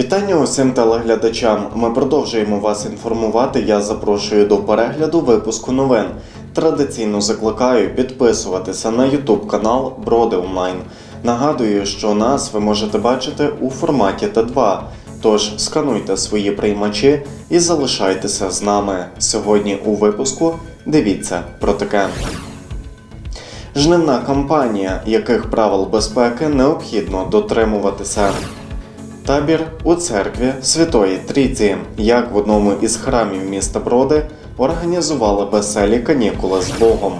Вітання усім телеглядачам. Ми продовжуємо вас інформувати. Я запрошую до перегляду випуску новин. Традиційно закликаю підписуватися на YouTube канал Броди Онлайн. Нагадую, що нас ви можете бачити у форматі Т2. Тож скануйте свої приймачі і залишайтеся з нами. Сьогодні у випуску дивіться про таке. Жнивна кампанія, яких правил безпеки необхідно дотримуватися. Табір у церкві Святої Трійці, як в одному із храмів міста Броди організували веселі канікули з Богом.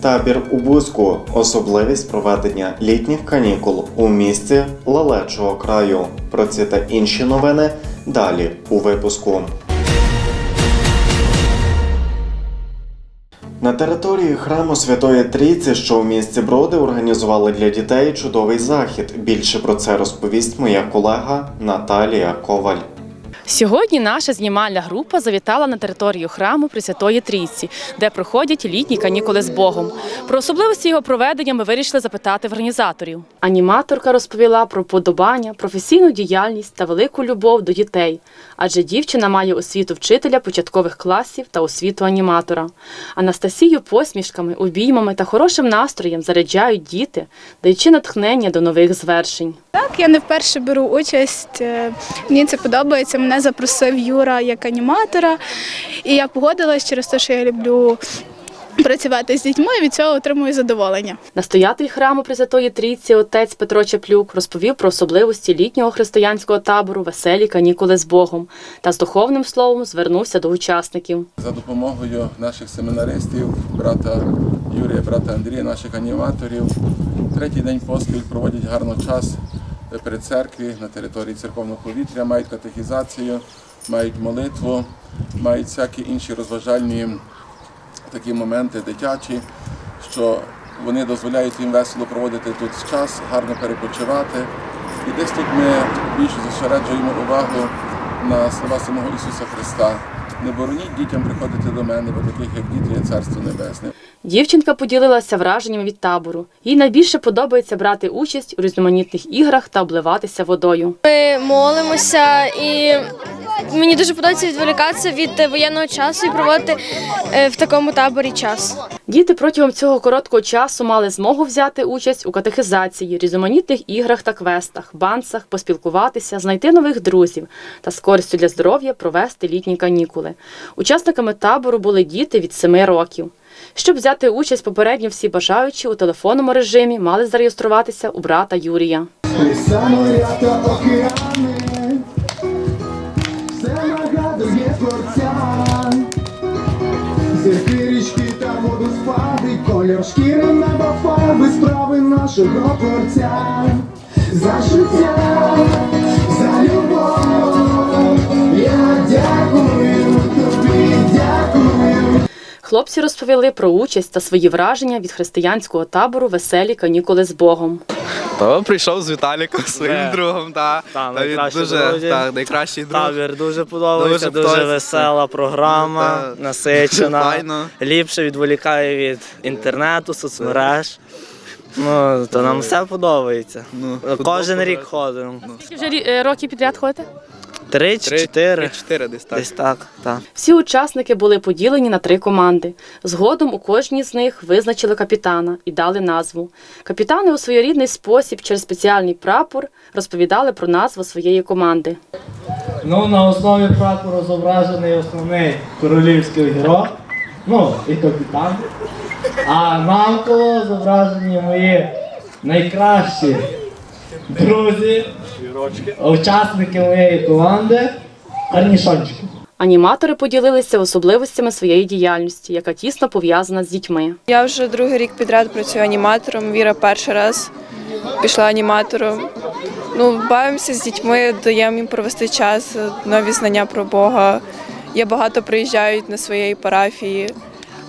Табір у Бузьку особливість проведення літніх канікул у місті Лалечого краю. Про ці та інші новини далі у випуску. На території храму Святої Трійці, що у місті Броди, організували для дітей чудовий захід. Більше про це розповість моя колега Наталія Коваль. Сьогодні наша знімальна група завітала на територію храму Пресвятої Трійці, де проходять літні канікули з Богом. Про особливості його проведення ми вирішили запитати в організаторів. Аніматорка розповіла про подобання, професійну діяльність та велику любов до дітей, адже дівчина має освіту вчителя початкових класів та освіту аніматора. Анастасію посмішками, обіймами та хорошим настроєм заряджають діти, даючи натхнення до нових звершень. Так, я не вперше беру участь. е, Мені це подобається. Мене запросив Юра як аніматора, і я погодилась через те, що я люблю працювати з дітьми і від цього отримую задоволення. Настоятель храму Пресвятої Трійці отець Петро Чеплюк розповів про особливості літнього християнського табору Веселі канікули з Богом та з духовним словом звернувся до учасників. За допомогою наших семінаристів, брата Юрія, брата Андрія, наших аніматорів, третій день поспіль проводять гарно час при церкві на території церковного повітря, мають катехізацію, мають молитву, мають всякі інші розважальні такі моменти дитячі, що вони дозволяють їм весело проводити тут час, гарно перепочивати. І десь тут ми більше зосереджуємо увагу на слова самого Ісуса Христа. Не бороніть дітям приходити до мене, бо таких як діти є Царство Небесне. Дівчинка поділилася враженнями від табору. Їй найбільше подобається брати участь у різноманітних іграх та обливатися водою. Ми молимося і мені дуже подобається відволікатися від воєнного часу і проводити е, в такому таборі час. Діти протягом цього короткого часу мали змогу взяти участь у катехизації, різноманітних іграх та квестах, бансах, поспілкуватися, знайти нових друзів та з користю для здоров'я провести літні канікули. Учасниками табору були діти від 7 років. Щоб взяти участь попередньо всі бажаючі у телефонному режимі мали зареєструватися у брата Юрія. Колір шкіри, неба, фарби, справи нашого творця. За життя, Хлопці розповіли про участь та свої враження від християнського табору Веселі канікули з Богом. То прийшов з Віталіком, своїм Вже. другом, та, Та, він найкращі дуже друзі. та, найкращий друг. Табір дуже подобається, Дуже дуже, весела програма, Ну, та. насичена, Файно. ліпше відволікає від інтернету, соцмереж. Ну, то нам все подобається. Ну, Кожен рік ходимо. Скільки Вже рі- роки підряд ходите? Три чи чотири. Чотири десь так. Десь так, так. Всі учасники були поділені на три команди. Згодом у кожній з них визначили капітана і дали назву. Капітани у своєрідний спосіб через спеціальний прапор розповідали про назву своєї команди. Ну, на основі прапору зображений основний королівський герой, ну і капітан. А навколо зображені мої найкращі друзі, учасники моєї команди, карнішончики. Аніматори поділилися особливостями своєї діяльності, яка тісно пов'язана з дітьми. Я вже другий рік підряд працюю аніматором. Віра перший раз пішла аніматором. Ну, бавимося з дітьми, даємо їм провести час, нові знання про Бога. Є багато приїжджають на своєї парафії,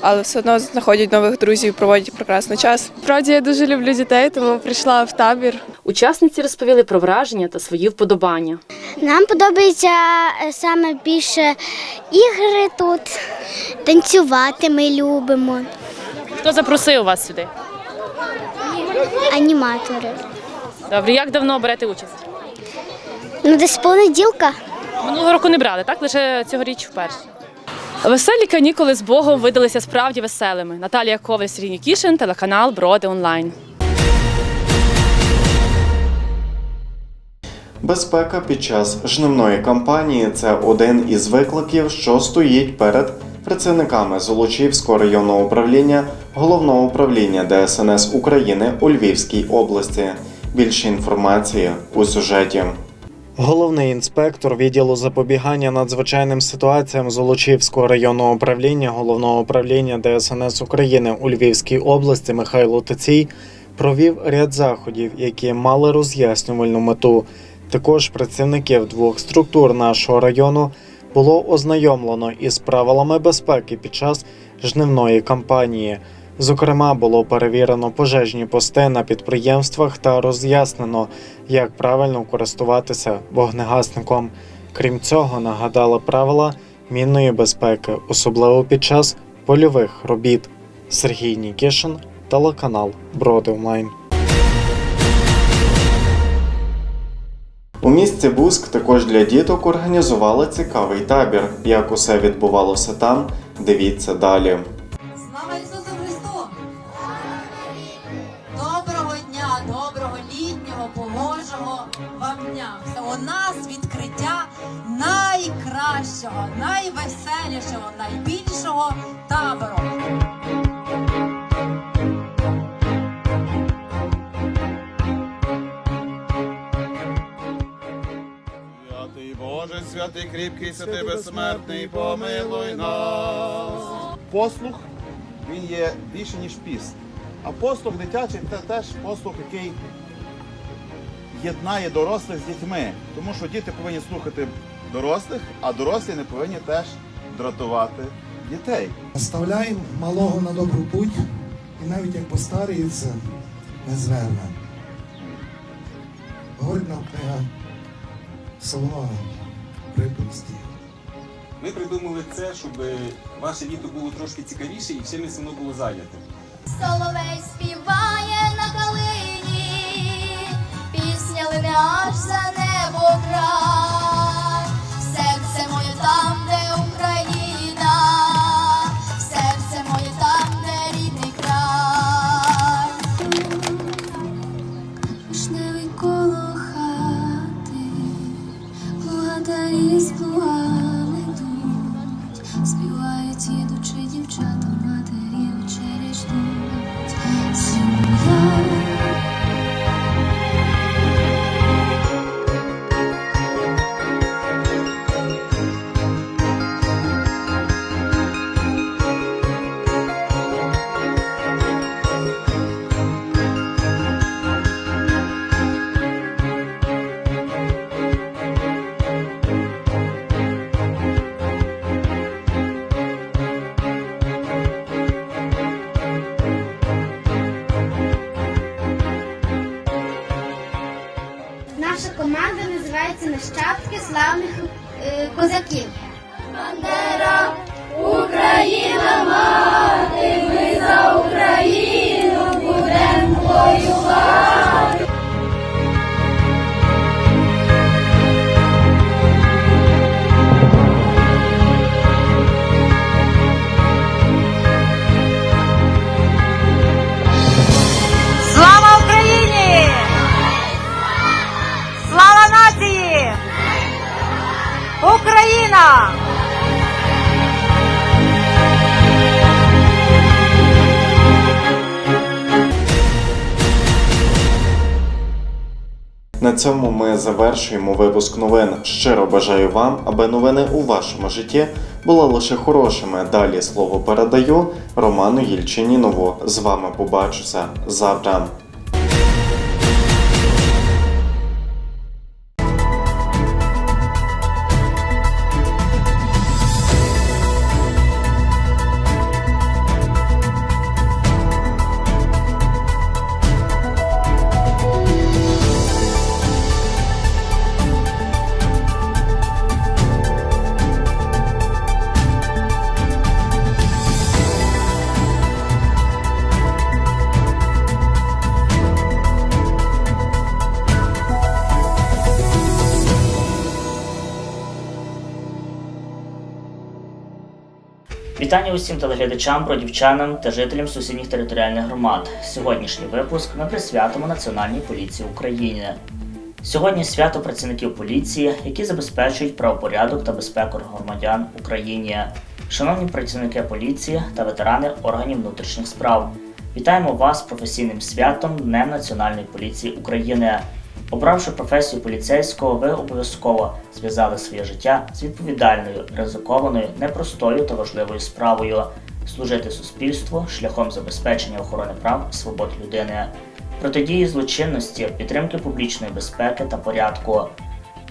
але все одно знаходять нових друзів, проводять прекрасний час. Справді я дуже люблю дітей, тому прийшла в табір. Учасниці розповіли про враження та свої вподобання. Нам подобається е, саме більше ігри тут, танцювати ми любимо, Хто запросив вас сюди? аніматори. Добре, як давно берете участь? Ну, десь понеділка. Минулого року не брали, так? Лише цьогоріч вперше. Веселі канікули з Богом видалися справді веселими. Наталія Коваль, Сергій Нікішин, телеканал Броди онлайн. Безпека під час жнивної кампанії це один із викликів, що стоїть перед працівниками Золочівського районного управління головного управління ДСНС України у Львівській області. Більше інформації у сюжеті. Головний інспектор відділу запобігання надзвичайним ситуаціям Золочівського районного управління головного управління ДСНС України у Львівській області Михайло Тацій провів ряд заходів, які мали роз'яснювальну мету. Також працівників двох структур нашого району було ознайомлено із правилами безпеки під час жнивної кампанії. Зокрема, було перевірено пожежні пости на підприємствах та роз'яснено, як правильно користуватися вогнегасником. Крім цього, нагадали правила мінної безпеки, особливо під час польових робіт. Сергій Нікішин, телеканал Броди У місті Буск також для діток організували цікавий табір. Як усе відбувалося там, дивіться далі. Слава Ісусу Христу! Доброго дня, доброго літнього, погожого вам дня! Це у нас відкриття найкращого, найвеселішого, найбільшого табору. Святий кріпкий, святий безсмертний, помилуй нас. Послух він є більше, ніж піст. А послух дитячий це теж послух, який єднає дорослих з дітьми. Тому що діти повинні слухати дорослих, а дорослі не повинні теж дратувати дітей. Наставляємо малого на добру путь, і навіть як постаріється, не зверне. Говорить книга Соломона приповісті. Ми придумали це, щоб ваше літо було трошки цікавіше і чимось воно було зайняте. Соловей співає на калині, пісня лине аж за небо край. Cosa you. Цьому ми завершуємо випуск новин. Щиро бажаю вам, аби новини у вашому житті були лише хорошими. Далі слово передаю Роману Єльчинінову. З вами побачуся завтра. Вітання усім телеглядачам, бродівчанам та жителям сусідніх територіальних громад. Сьогоднішній випуск ми присвятимо Національній поліції України. Сьогодні свято працівників поліції, які забезпечують правопорядок та безпеку громадян в Україні. Шановні працівники поліції та ветерани органів внутрішніх справ, вітаємо вас професійним святом Днем Національної поліції України. Обравши професію поліцейського, ви обов'язково зв'язали своє життя з відповідальною, ризикованою, непростою та важливою справою служити суспільству шляхом забезпечення охорони прав і свобод людини, протидії злочинності, підтримки публічної безпеки та порядку.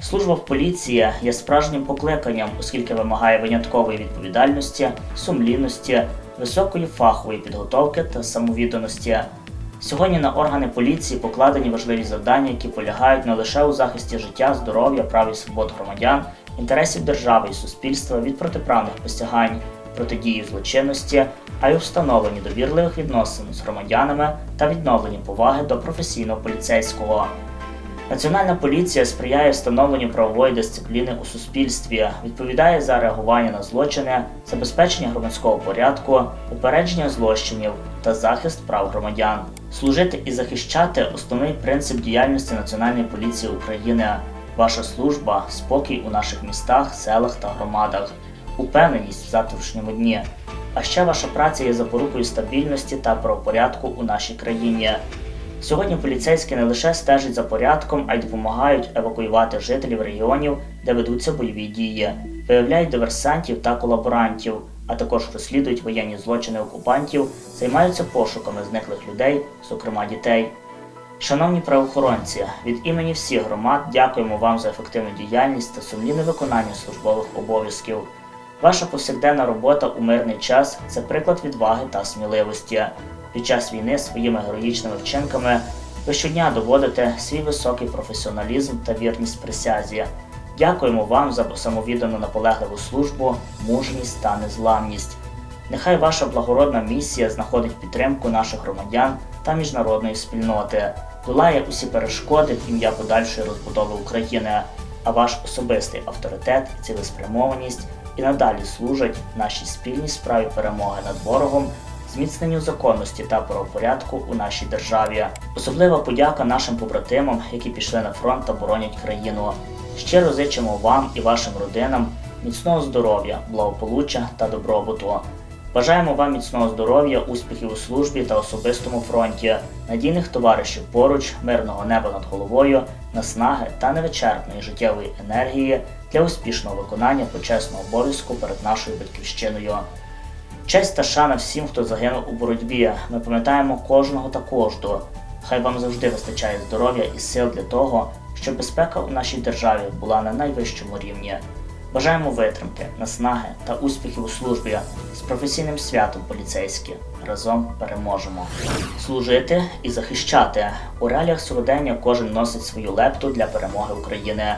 Служба в поліції є справжнім покликанням, оскільки вимагає виняткової відповідальності, сумлінності, високої фахової підготовки та самовідданості. Сьогодні на органи поліції покладені важливі завдання, які полягають не лише у захисті життя, здоров'я, прав і свобод громадян, інтересів держави і суспільства від протиправних посягань, протидії злочинності, а й у встановленні довірливих відносин з громадянами та відновленні поваги до професійного поліцейського. Національна поліція сприяє встановленню правової дисципліни у суспільстві, відповідає за реагування на злочини, забезпечення громадського порядку, упередження злочинів та захист прав громадян. Служити і захищати основний принцип діяльності Національної поліції України. Ваша служба спокій у наших містах, селах та громадах, упевненість в завтрашньому дні. А ще ваша праця є запорукою стабільності та правопорядку у нашій країні. Сьогодні поліцейські не лише стежать за порядком, а й допомагають евакуювати жителів регіонів, де ведуться бойові дії, виявляють диверсантів та колаборантів, а також розслідують воєнні злочини окупантів, займаються пошуками зниклих людей, зокрема дітей. Шановні правоохоронці, від імені всіх громад дякуємо вам за ефективну діяльність та сумлінне виконання службових обов'язків. Ваша повсякденна робота у мирний час це приклад відваги та сміливості. Під час війни своїми героїчними вчинками ви щодня доводите свій високий професіоналізм та вірність присязі. Дякуємо вам за самовіддану наполегливу службу, мужність та незламність. Нехай ваша благородна місія знаходить підтримку наших громадян та міжнародної спільноти, долає усі перешкоди в ім'я подальшої розбудови України, а ваш особистий авторитет цілеспрямованість і надалі служать нашій спільній справі перемоги над ворогом, зміцненню законності та правопорядку у нашій державі. Особлива подяка нашим побратимам, які пішли на фронт та боронять країну. Щиро зичимо вам і вашим родинам міцного здоров'я, благополуччя та добробуту. Бажаємо вам міцного здоров'я, успіхів у службі та особистому фронті, надійних товаришів поруч, мирного неба над головою, наснаги та невичерпної життєвої енергії для успішного виконання почесного обов'язку перед нашою батьківщиною. Честь та шана всім, хто загинув у боротьбі. Ми пам'ятаємо кожного та кожну. Хай вам завжди вистачає здоров'я і сил для того, щоб безпека у нашій державі була на найвищому рівні. Бажаємо витримки, наснаги та успіхів у службі з професійним святом поліцейські. Разом переможемо. Служити і захищати. У реаліях сьогодення кожен носить свою лепту для перемоги України.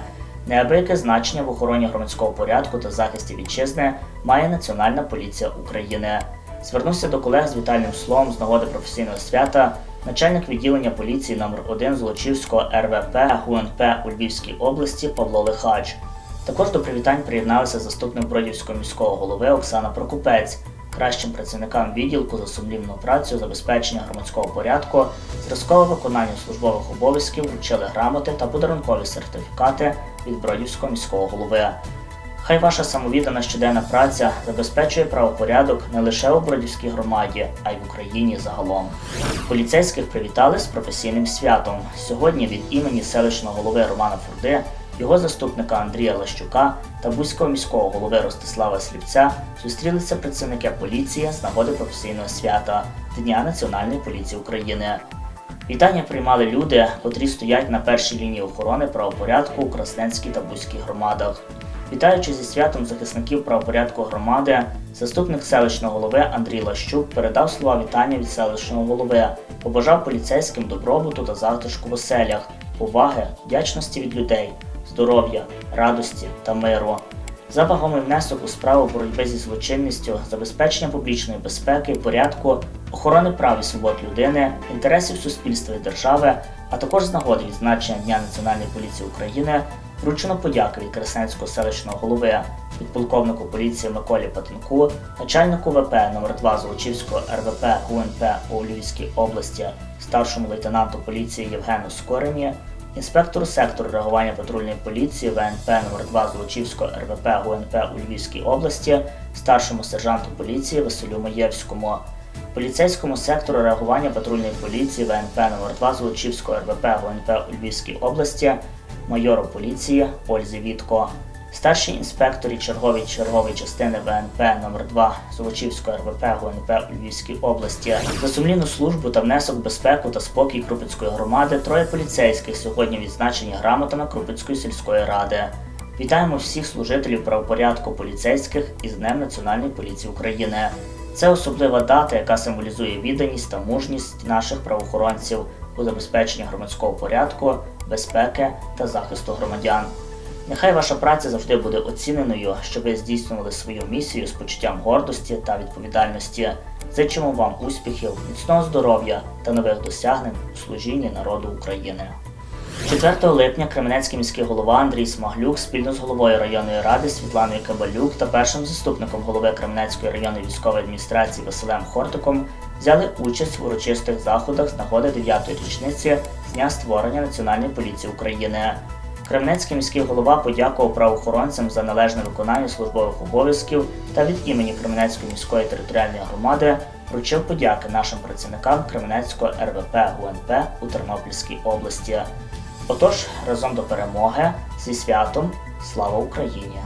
Неабияке значення в охороні громадського порядку та захисті вітчизни має Національна поліція України. Звернувся до колег з вітальним словом з нагоди професійного свята начальник відділення поліції номер 1 Золочівського РВП ГУНП у Львівській області Павло Лихач. Також до привітань приєдналися заступник Бродівського міського голови Оксана Прокупець, кращим працівникам відділку за сумлінну працю, забезпечення громадського порядку, зразкове виконання службових обов'язків вручили грамоти та подарункові сертифікати від Бродівського міського голови. Хай ваша самовіддана щоденна праця забезпечує правопорядок не лише у Бродівській громаді, а й в Україні загалом. Поліцейських привітали з професійним святом. Сьогодні від імені селищного голови Романа Фурди, його заступника Андрія Лащука та Бузького міського голови Ростислава Слівця зустрілися працівники поліції з нагоди професійного свята Дня Національної поліції України. Вітання приймали люди, котрі стоять на першій лінії охорони правопорядку у Красненській та Бузькій громадах. Вітаючи зі святом захисників правопорядку громади, заступник селищного голови Андрій Лащук передав слова вітання від селищного голови, побажав поліцейським добробуту та затишку в оселях, поваги, вдячності від людей, здоров'я, радості та миру. За вагомий внесок у справу боротьби зі злочинністю, забезпечення публічної безпеки, порядку, охорони прав і свобод людини, інтересів суспільства і держави, а також з нагоди відзначення Дня Національної поліції України вручено подяки від Красненського селищного голови, підполковнику поліції Миколі Патенку, начальнику ВП номер 2 Золочівського РВП ГУНП у Львівській області, старшому лейтенанту поліції Євгену Скорині, інспектору сектору реагування патрульної поліції ВНП номер 2 Золочівського РВП УНП у Львівській області, старшому сержанту поліції Василю Маєвському, поліцейському сектору реагування патрульної поліції ВНП номер 2 Золочівського РВП УНП у Львівській області, майору поліції Ользі Вітко, старшій інспекторі чергової чергової частини ВНП номер 2 Золочівського РВП ГУНП у Львівській області. За сумлінну службу та внесок в безпеку та спокій Крупицької громади троє поліцейських сьогодні відзначені грамотами Крупицької сільської ради. Вітаємо всіх служителів правопорядку поліцейських із Днем Національної поліції України. Це особлива дата, яка символізує відданість та мужність наших правоохоронців у забезпеченні громадського порядку, безпеки та захисту громадян. Нехай ваша праця завжди буде оціненою, щоб ви здійснювали свою місію з почуттям гордості та відповідальності. Зичимо вам успіхів, міцного здоров'я та нових досягнень у служінні народу України. 4 липня Кременецький міський голова Андрій Смаглюк спільно з головою районної ради Світланою Кабалюк та першим заступником голови Кременецької районної військової адміністрації Василем Хортиком взяли участь в урочистих заходах з нагоди 9-ї річниці з дня створення Національної поліції України. Кременецький міський голова подякував правоохоронцям за належне виконання службових обов'язків та від імені Кременецької міської територіальної громади вручив подяки нашим працівникам Кременецького РВП УНП у Тернопільській області. Отож, разом до перемоги зі святом, слава Україні!